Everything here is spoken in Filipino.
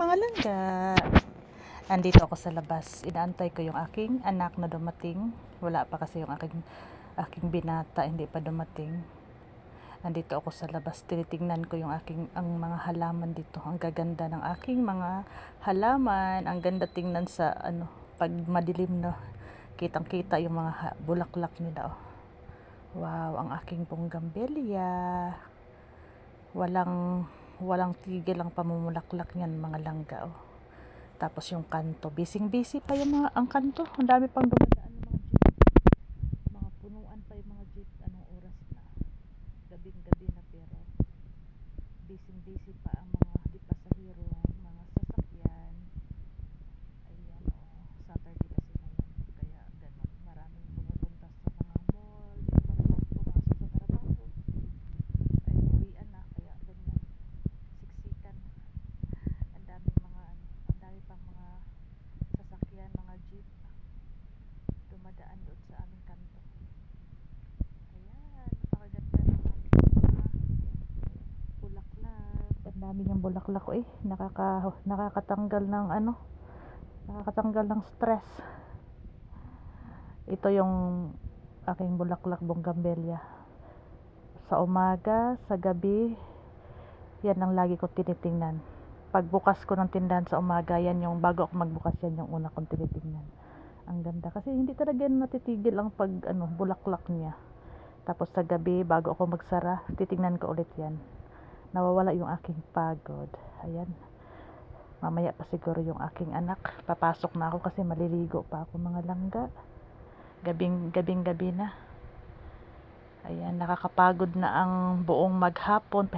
mga langga. Andito ako sa labas. Inaantay ko yung aking anak na dumating. Wala pa kasi yung aking, aking binata. Hindi pa dumating. Andito ako sa labas. Tinitingnan ko yung aking ang mga halaman dito. Ang gaganda ng aking mga halaman. Ang ganda tingnan sa ano pag madilim no. Kitang-kita yung mga bulaklak nila. Oh. Wow, ang aking bonggambelia. Walang walang tigil ang pamumulaklak niyan mga langga oh. Tapos yung kanto, bising-busy pa yung mga ang kanto. Ang dami pang dumadaan ng mga jeep. Mga punuan pa yung mga jeep. Anong oras na? Gabing-gabi na pero bising-busy pa ang mga di pasahero, mga sasakyan. Ayan oh, Saturday kasi ngayon. Kaya ganun, maraming pumupunta sa mga mall, yung mga pumasok sa trabaho. Ay, uwian na, kaya ganyan. Siksikan. Ang daming mga, ano, ang dami pang mga sasakyan, mga jeep. Dumadaan doon sa aming kanto. Ayan, napakaganda ng aking mga bulaklak. Ang dami niyang bulaklak ko eh. Nakaka, nakakatanggal ng ano, nakakatanggal ng stress. Ito yung aking bulaklak bonggambelia. Sa umaga, sa gabi, yan ang lagi ko tinitingnan. Pagbukas ko ng tindahan sa umaga, yan yung bago ako magbukas yan yung una kong tinitingnan. Ang ganda kasi hindi talaga yan natitigil ang pag ano, bulaklak niya. Tapos sa gabi, bago ako magsara, titingnan ko ulit yan. Nawawala yung aking pagod. Ayan. Mamaya pa siguro yung aking anak. Papasok na ako kasi maliligo pa ako mga langga. Gabing, gabing gabi na. Ayan, nakakapagod na ang buong maghapon.